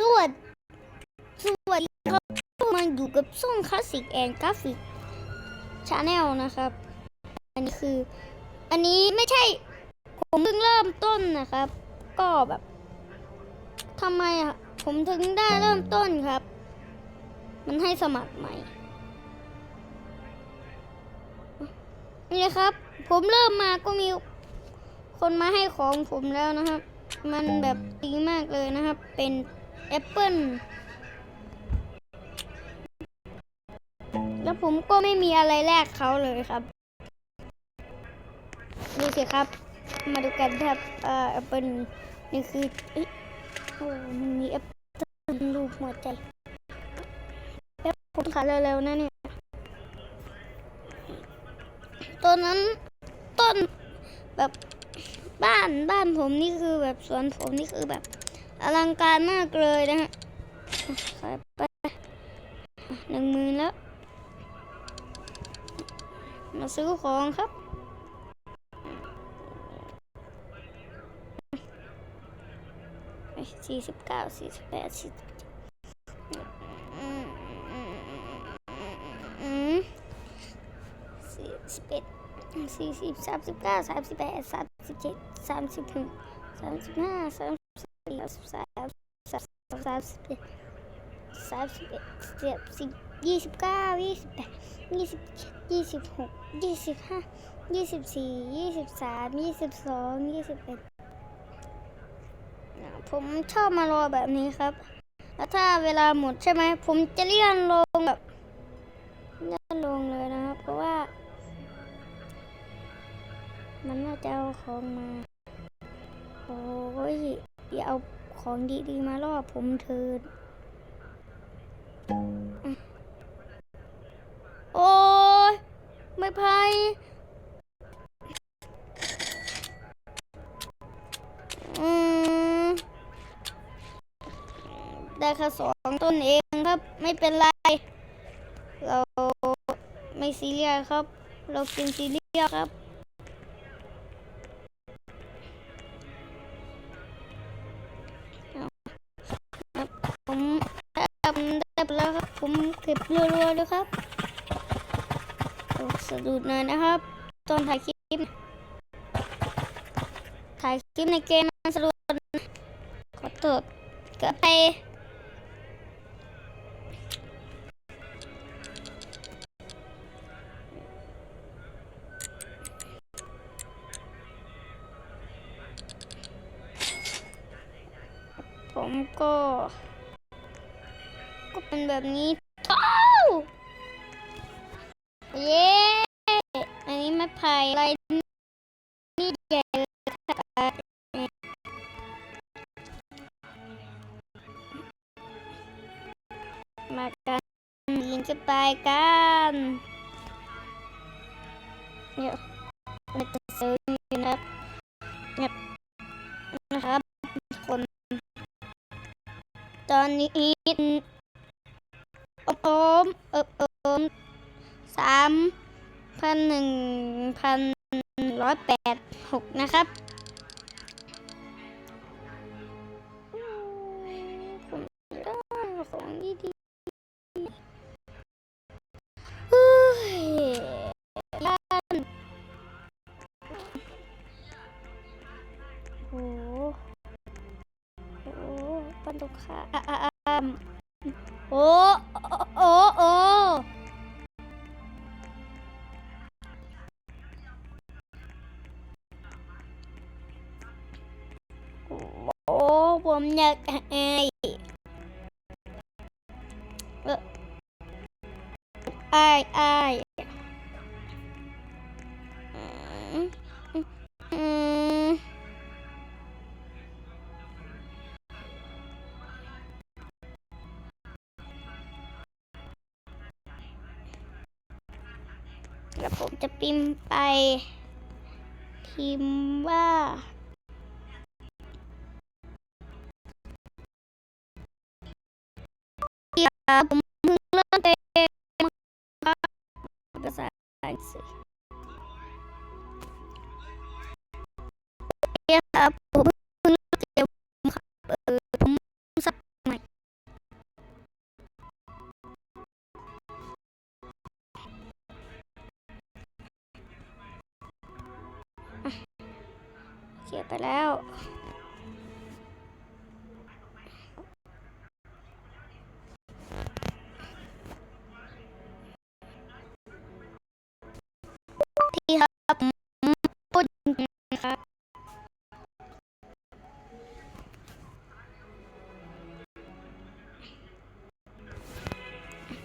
สวัสดีสวัสดีครับมาอยู่กับช่องคลาสสิกแอนกราฟิกชาแนลนะครับ อันนี้คือ อันนี้ไม่ใช่ ผมเพิ่งเริ่มต้นนะครับ ก็แบบทำไมอะผมถึงได้เริ่มต้นครับ มันให้สมัครใหม่ นี่นครับ ผมเริ่มมาก็มีคนมาให้ของผมแล้วนะครับ มันแบบดีมากเลยนะครับ เป็น แอปเปิ้ลแล้วผมก็ไม่มีอะไรแลกเขาเลยครับดูสิครับ มาดูกันครับแอปเปิ้ลนี่คือโอ้มันมีแอปเปิ้ลรูปหัวใจแอปผมขายเร็วๆนะเนี่ยต้นนั้นต้นแบบบ้านบ้านผมนี่คือแบบสวนผมนี่คือแบบ อลังการมากเลยนะฮะไปหนึ่งหมื่นแล้ว มาซื้อของครับสี่สิบเก้าสี่สิบแปดสี่สิบสี่สิบเอ็ดสี่สิบสามสิบเก้าสามสิบแปดสามสิบเจ็ดสามสิบหกสามสิบห้าสาม สิบสี่สามสิบสามสามสิบเอ็ดสามสิบเอ็ดสิบสิบยี่สิบเก้ายี่สิบแปดยี่สิบเจ็ดยี่สิบหกยี่สิบห้ายี่สิบสี่ยี่สิบสามยี่สิบสองยี่สิบเอ็ดผมชอบมารอแบบนี้ครับ แล้วถ้าเวลาหมดใช่ไหม ผมจะเลื่อนลงแบบเลื่อนลงเลยนะครับ เพราะว่า มันน่าจะเอาของมา โอ้ย อย่าเอาของดีๆมาล่อผมเถิด โอ้ยไม่พายอืมได้แค่สองต้นเองครับ ไม่เป็นไร เราไม่ซีเรียสครับ เรากินซีเรียสครับ เก็บรัวๆเลยครับสะดุดหน่อยนะครับ ตอนถ่ายคลิป ถ่ายคลิปในเกมมันสะดุดขอโทษเกิดไปผมก็ ก็เป็นแบบนี้ เย้ อันนี้ไม่ไผ่อะไรนี่ใหญ่เลยค่ะมากันยิงขึ้นไปกันเดี๋ยวมันจะซื้อนะครับเนี่ยนะครับคน ตอนนี้ออมเออม สามพันหนึ่งพันร้อยแปดหกนะครับ ผมอยากไอเออไอไออืมอืมแล้วผมจะพิมพ์ไปพิมพ์ว่า แล้วพี่ครับผมพูดจริงๆนะครับ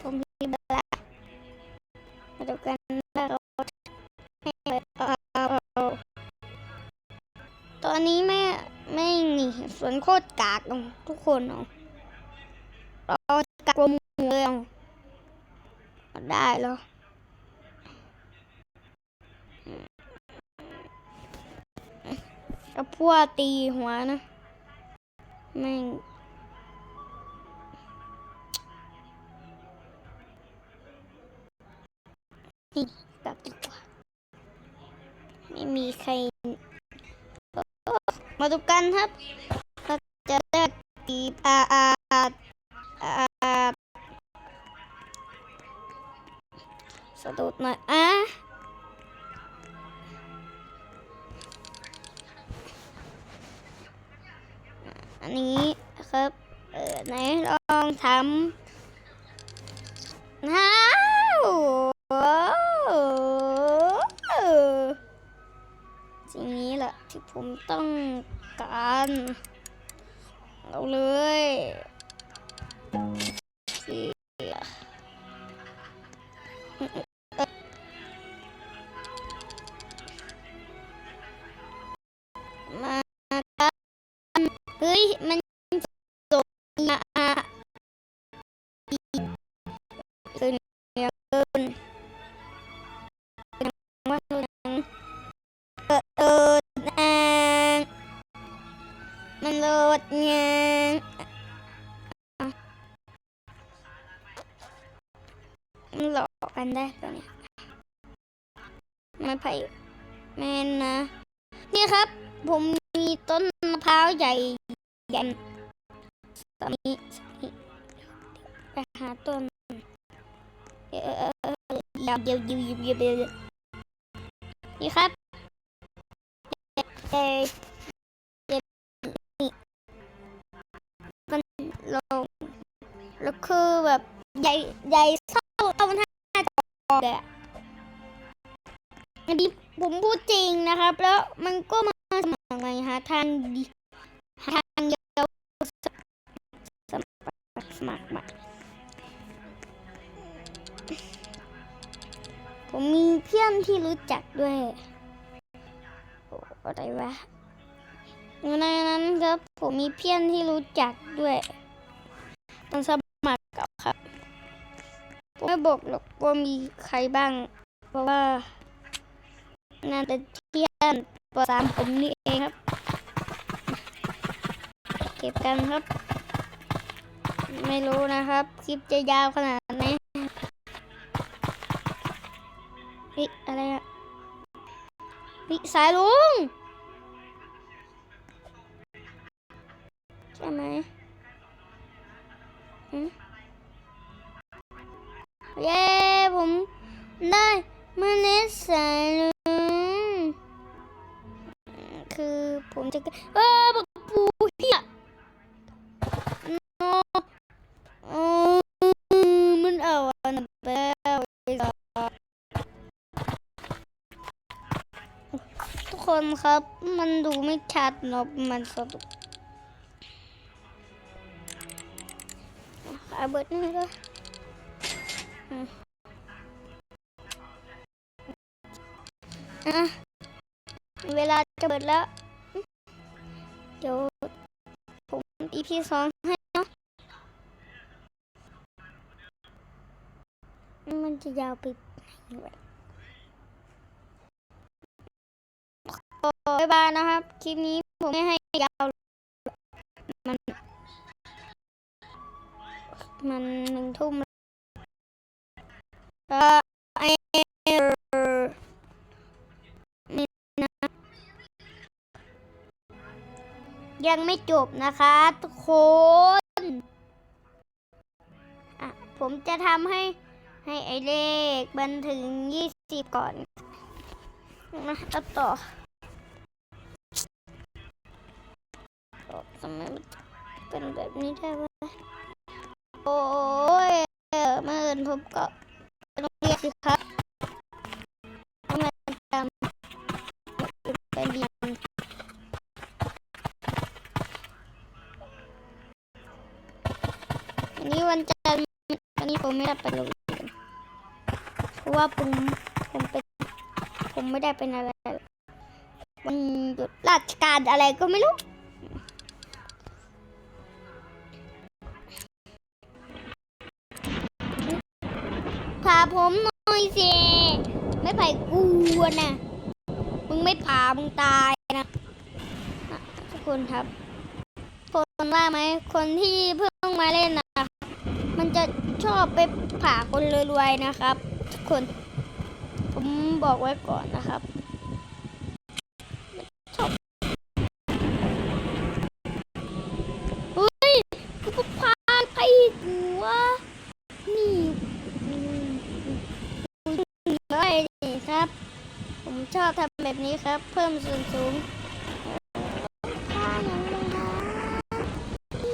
ผมมีเวลามา โคตรกากทุกคนเอาเรากากมหัวเลยเอาได้แล้วกับพวกตีหัวนะแม่งนี่กลับดีกว่าไม่มีใครมาดูกันครับ เลือกตีอาอาอาสะดุดหน่อยอะอันนี้ครับ เออไหนลองทำน้าวสิ่งนี้แหละที่ผมต้องการ เลยสิมากันเฮ้ย มัน นได้ตอนนี้ไม่ไผ่แม่นนะ นี่ครับ ผมมีต้นมะพร้าวใหญ่ใหญ่ตอนนี้ไปหาต้นเออเออเออเดี๋ยวเดี๋ยวเดี๋ยวเดี๋ยวเดี๋ยวเดี๋ยวนี่ครับเออเดี๋ยวนี่มันลงแล้วคือแบบใหญ่ใหญ่ จอเลยอะอันนี้ผมพูดจริงนะครับ แล้วมันก็มาสมัครใหม่หาทางดีหาทางเดียวสมัครสมัครใหม่ผมมีเพื่อนที่รู้จักด้วยอะไรวะในนั้นครับผมมีเพื่อนที่รู้จักด้วยมันส บอกหรอกว่ามีใครบ้าง เพราะว่าน่าจะเพื่อนปสามผมนี่เองครับ เก็บกันครับ ไม่รู้นะครับ คลิปจะยาวขนาดไหนเฮ้ยอะไรอะเฮ้ยสายลุงใช่ไหมหืม เย้ผมได้เมาเน็ตสายลุงคือผมจะเออบักปูเฮียโนเออมันเอาอันแล้วไอ้สัสทุกคนครับมันดูไม่ชัดเนอะมันสะดุดขาเบิร์ดนี่ก็อื เวลาจะเบิดแล้ว เดี๋ยว ผม EP สองให้เนาะมันจะยาวไปบายบายนะครับ คลิปนี้ผมไม่ให้ยาว มัน มันหนึ่งทุ่มแล้วก็ไอ ยังไม่จบนะคะทุกคนอะผมจะทำให้ให้ไอเลขมันถึงยี่สิบก่อนนะแล้วต่อทำไมเป็นแบบนี้ได้วะโอ้ยเมื่อเอินผมก็ไปโรงเรียนสิครับันนี้วันจันทร์อันนี้ผมไม่ได้ไปโรงเรียนเพราะว่าผมผมเป็นผมไม่ได้เป็นอะไรวันหยุดราชการอะไรก็ไม่รู้พาผมหน่อยสิไม่ไผ่กลัวนะมึงไม่ผ่ามึงตายนะทุกคนครับคนว่าไหมคนที่เพิ่งมาเล่นนะ ชอบไปผ่าคนรวยๆนะครับ ทุกคนผมบอกไว้ก่อนนะครับชอบเฮ้ยกูก็พาไปหัวนี่ไม่นี่ครับ ผมชอบทำแบบนี้ครับ เพิ่มส่วนสูงผ้าอย่างนี้นะ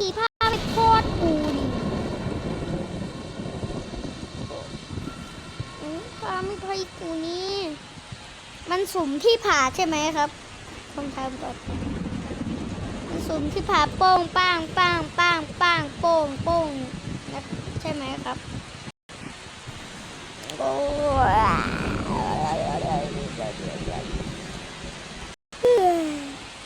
นี่ผ้าไปโคตรปูดิอืมผ้าไม่พ อกูนี่มันสุ่มที่ผาใช่ไหมครับผมทำก่อนมันสุ่มที่ผาโป้งป้างป้างป้างป้างโป้งโป้งนะใช่ไหมครับโอ้ย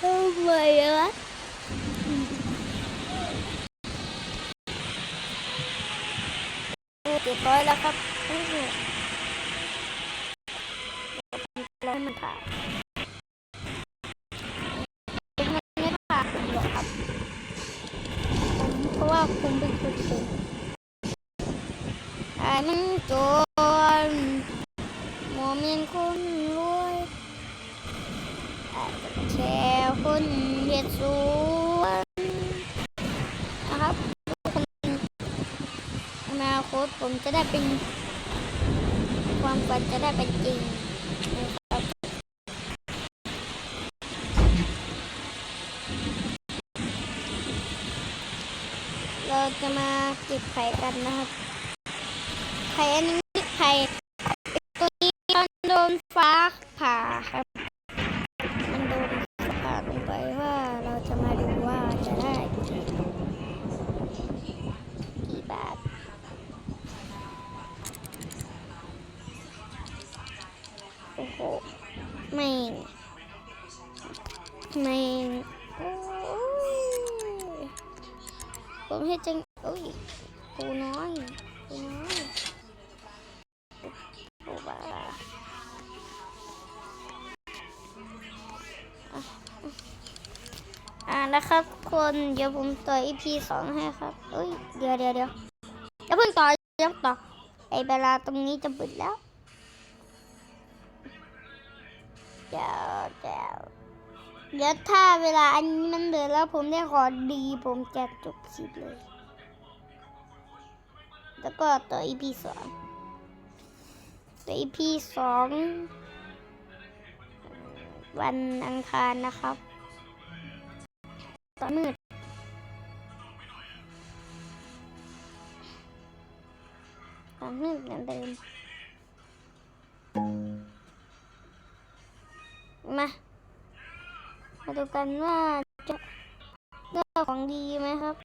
ทำไมวะเจ็ดร้อยแล้วครับ ผ่านมันไม่ผ่านหรอกครับผมเพราะว่าคุณเป็นคนเก่งไอ้มันจนโมเมนคนรวยไอ้ก็แค่คนเฮ็ดสวนนะครับทุกคนอนาคตผมจะได้เป็นความฝันจะได้เป็นจริงนะครับ เราจะมาเก็บไข่กันนะครับ ไข่อันนี้ไข่ตัวนี้มันโดนฟ้าผ่าครับ มันโดนผ่าลงไปว่าเราจะมาดูว่าจะได้กี่บาทโอ้โหไม่ไม่ ผมให้จังโอ้ยกูน้อยกูน้อยโอ้บ้าอ่านะครับคนเดี๋ยวผมต่อ EP สองให้ครับเอ้ยเดี๋ยวเดี๋ยวเดี๋ยวอย่าเพิ่งต่ออย่าเพิ่งต่อไอเวลาตรงนี้จะปิดแล้วเดี๋ยวเดี๋ยว เดี๋ยวถ้าเวลาอันนี้มันเดินแล้วผมได้ขอดีผมจะจบคลิปเลย แล้วก็ต่อ EP สองใน EP สองวันอังคารนะครับ ตอนมืดตอนมืดเหมือนเดิม ดูกันว่าจะได้ของดีไหมครับ